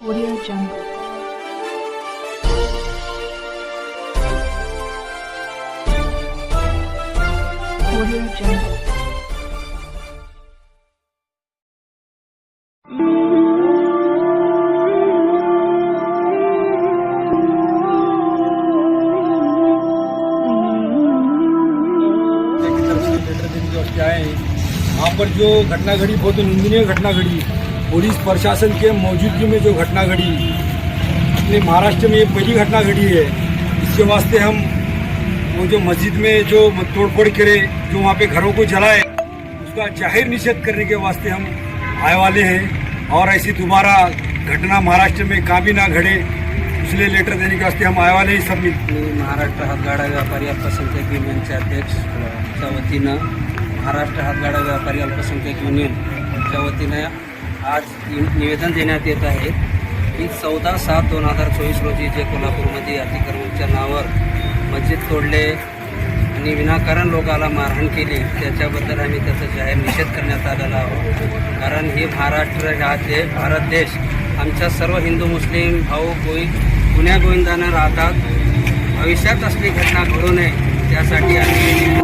Audio Jungle. Audio Jungle. की तरफ़ से लेटर देने के वास्ते आए हैं पर जो घटना घड़ी बहुत निंदनीय घटना घड़ी पुलिस प्रशासन के मौजूदगी में जो घटना घड़ी अपने महाराष्ट्र में ये पहली घटना घड़ी है, इसके वास्ते हम वो जो मस्जिद में जो तोड़फोड़ करे, जो वहाँ पे घरों को जलाए, उसका ज़ाहिर निषेध करने के वास्ते हम आए वाले हैं और ऐसी दोबारा घटना महाराष्ट्र में कभी ना घड़े, इसलिए लेटर देने के वास्ते हम आए वाले हैं सब महाराष्ट्र हातगाडा व्यापारी अल्पसंख्याक अध्यक्ष च्या वतीनं महाराष्ट्र हातगाडा व्यापारी अल्पसंख्याक युनियनच्या वतीनं आज निवेदन देण्यात येत आहे की चौदा सात दोन हजार चोवीस रोजी जे कोल्हापूरमध्ये अतिक्रमणच्या नावावर मस्जिद तोडले आणि विनाकारण लोकाला मारहाण केली त्याच्याबद्दल आम्ही त्याचा जाहीर निषेध करण्यात आलेला आहोत. कारण हे महाराष्ट्र हा दे भारत देश आमच्या सर्व हिंदू मुस्लिम भाऊ गोई गुन्ह्या गोविंदानं राहतात. भविष्यात असली घटना घडू नये त्यासाठी आम्ही